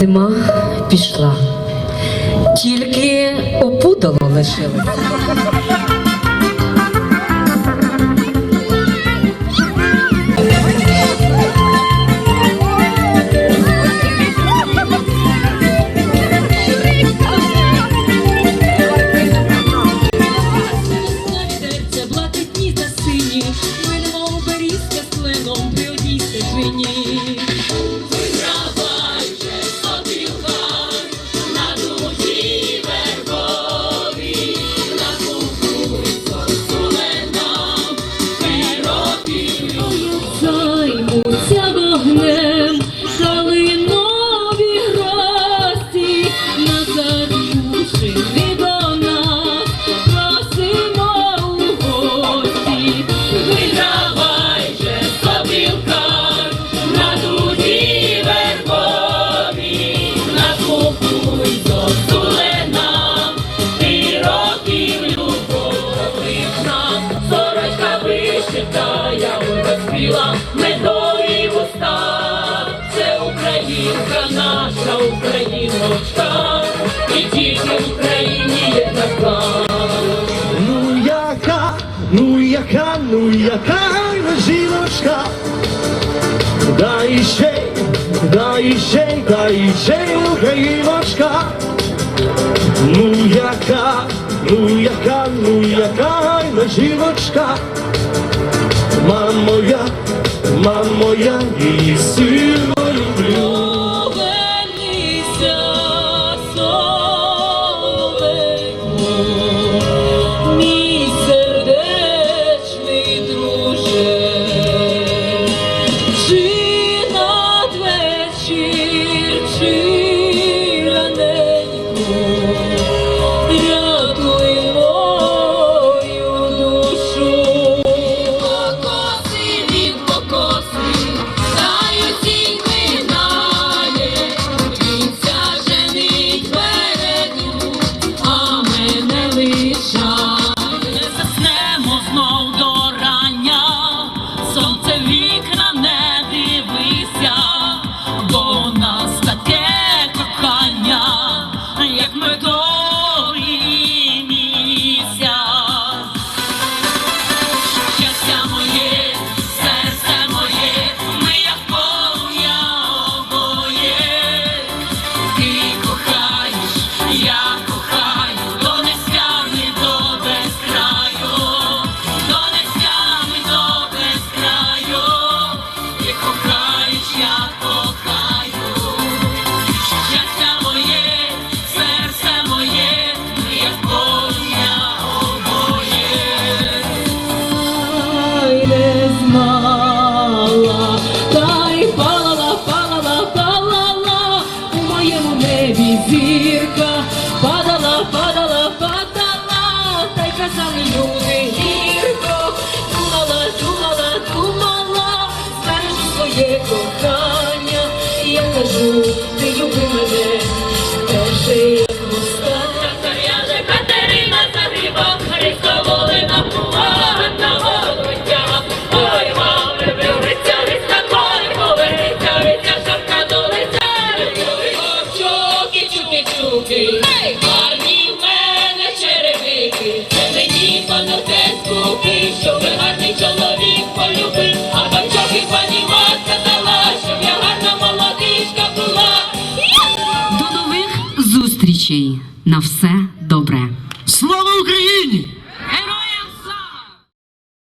Зима пішла, тільки опутало лишилося. Блакитні та сині, майнемо берізка з кленом при одній стежині. ну яка гарна жіночка, да іще, да іще, да іще україночка, ну яка, ну яка, ну яка гарна жіночка, мам моя, мам моя і сина. скажу, ти люби мене, перший як моста. Та за грібом, рисоволи на пуган, на голову тягом. Ой, мам, люблю гриця, шапка до лиця, люблю. Ох, чуки, гарні мене черевики, мені поносить скупи, ви вдячний на все добре.